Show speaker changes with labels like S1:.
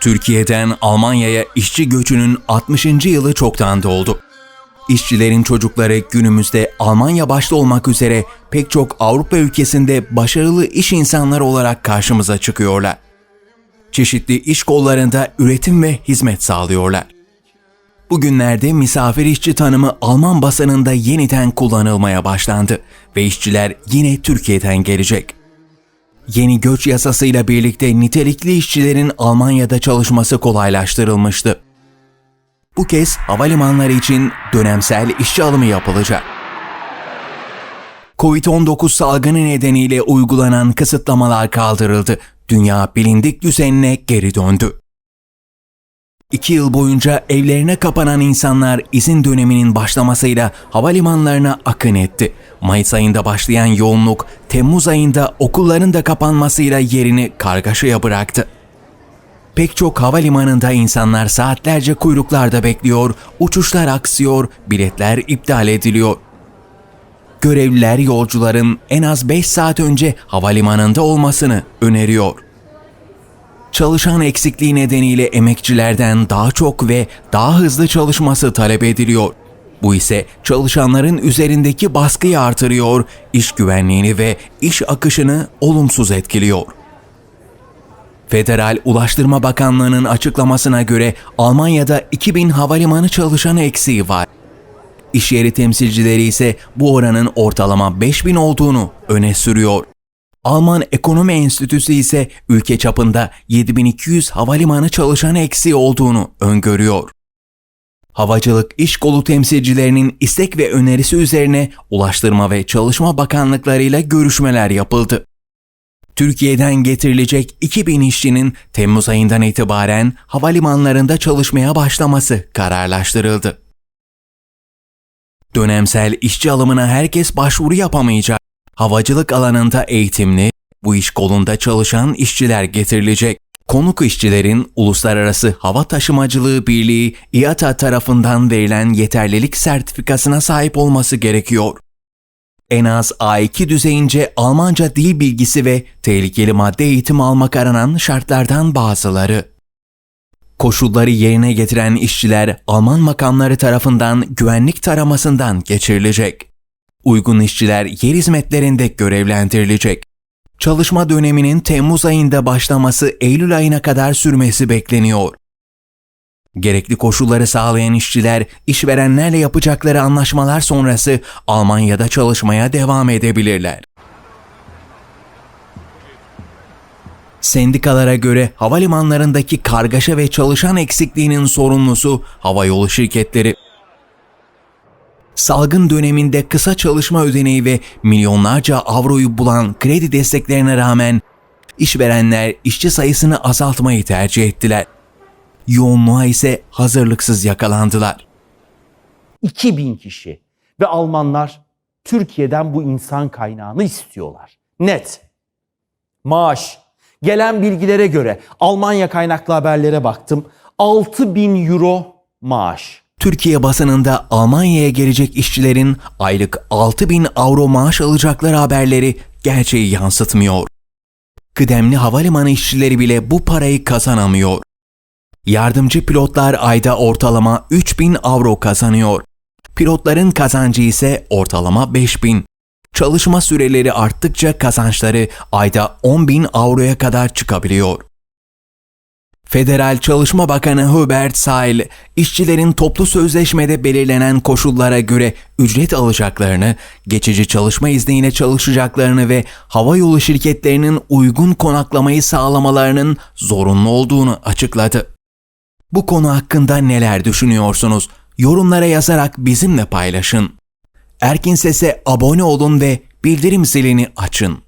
S1: Türkiye'den Almanya'ya işçi göçünün 60. yılı çoktan doldu. İşçilerin çocukları günümüzde Almanya başta olmak üzere pek çok Avrupa ülkesinde başarılı iş insanları olarak karşımıza çıkıyorlar. Çeşitli iş kollarında üretim ve hizmet sağlıyorlar. Bugünlerde misafir işçi tanımı Alman basınında yeniden kullanılmaya başlandı ve işçiler yine Türkiye'den gelecek. Yeni göç yasasıyla birlikte nitelikli işçilerin Almanya'da çalışması kolaylaştırılmıştı. Bu kez havalimanları için dönemsel işçi alımı yapılacak. Covid-19 salgını nedeniyle uygulanan kısıtlamalar kaldırıldı. Dünya bilindik düzenine geri döndü. İki yıl boyunca evlerine kapanan insanlar izin döneminin başlamasıyla havalimanlarına akın etti. Mayıs ayında başlayan yoğunluk Temmuz ayında okulların da kapanmasıyla yerini kargaşaya bıraktı. Pek çok havalimanında insanlar saatlerce kuyruklarda bekliyor, uçuşlar aksıyor, biletler iptal ediliyor. Görevliler yolcuların en az 5 saat önce havalimanında olmasını öneriyor. Çalışan eksikliği nedeniyle emekçilerden daha çok ve daha hızlı çalışması talep ediliyor. Bu ise çalışanların üzerindeki baskıyı artırıyor, iş güvenliğini ve iş akışını olumsuz etkiliyor. Federal Ulaştırma Bakanlığı'nın açıklamasına göre Almanya'da 2000 havalimanı çalışanı eksiği var. İş yeri temsilcileri ise bu oranın ortalama 5000 olduğunu öne sürüyor. Alman Ekonomi Enstitüsü ise ülke çapında 7200 havalimanı çalışanı eksiği olduğunu öngörüyor. Havacılık İş Kolu temsilcilerinin istek ve önerisi üzerine Ulaştırma ve Çalışma Bakanlıklarıyla görüşmeler yapıldı. Türkiye'den getirilecek 2000 işçinin Temmuz ayından itibaren havalimanlarında çalışmaya başlaması kararlaştırıldı. Dönemsel işçi alımına herkes başvuru yapamayacak. Havacılık alanında eğitimli, bu iş kolunda çalışan işçiler getirilecek. Konuk işçilerin Uluslararası Hava Taşımacılığı Birliği IATA tarafından verilen yeterlilik sertifikasına sahip olması gerekiyor. En az A2 düzeyince Almanca dil bilgisi ve tehlikeli madde eğitimi almak aranan şartlardan bazıları. Koşulları yerine getiren işçiler Alman makamları tarafından güvenlik taramasından geçirilecek. Uygun işçiler yer hizmetlerinde görevlendirilecek. Çalışma döneminin Temmuz ayında başlaması Eylül ayına kadar sürmesi bekleniyor. Gerekli koşulları sağlayan işçiler, işverenlerle yapacakları anlaşmalar sonrası Almanya'da çalışmaya devam edebilirler. Sendikalara göre havalimanlarındaki kargaşa ve çalışan eksikliğinin sorumlusu havayolu şirketleri. Salgın döneminde kısa çalışma ödeneği ve milyonlarca avroyu bulan kredi desteklerine rağmen işverenler işçi sayısını azaltmayı tercih ettiler. Yoğunluğa ise hazırlıksız yakalandılar.
S2: 2000 kişi ve Almanlar Türkiye'den bu insan kaynağını istiyorlar. Net. Maaş. Gelen bilgilere göre Almanya kaynaklı haberlere baktım. 6000 euro maaş.
S1: Türkiye basınında Almanya'ya gelecek işçilerin aylık 6000 avro maaş alacakları haberleri gerçeği yansıtmıyor. Kıdemli havalimanı işçileri bile bu parayı kazanamıyor. Yardımcı pilotlar ayda ortalama 3000 avro kazanıyor. Pilotların kazancı ise ortalama 5000. Çalışma süreleri arttıkça kazançları ayda 10.000 avroya kadar çıkabiliyor. Federal Çalışma Bakanı Hubert Sail, işçilerin toplu sözleşmede belirlenen koşullara göre ücret alacaklarını, geçici çalışma izniyle çalışacaklarını ve havayolu şirketlerinin uygun konaklamayı sağlamalarının zorunlu olduğunu açıkladı. Bu konu hakkında neler düşünüyorsunuz? Yorumlara yazarak bizimle paylaşın. Erkin Ses'e abone olun ve bildirim zilini açın.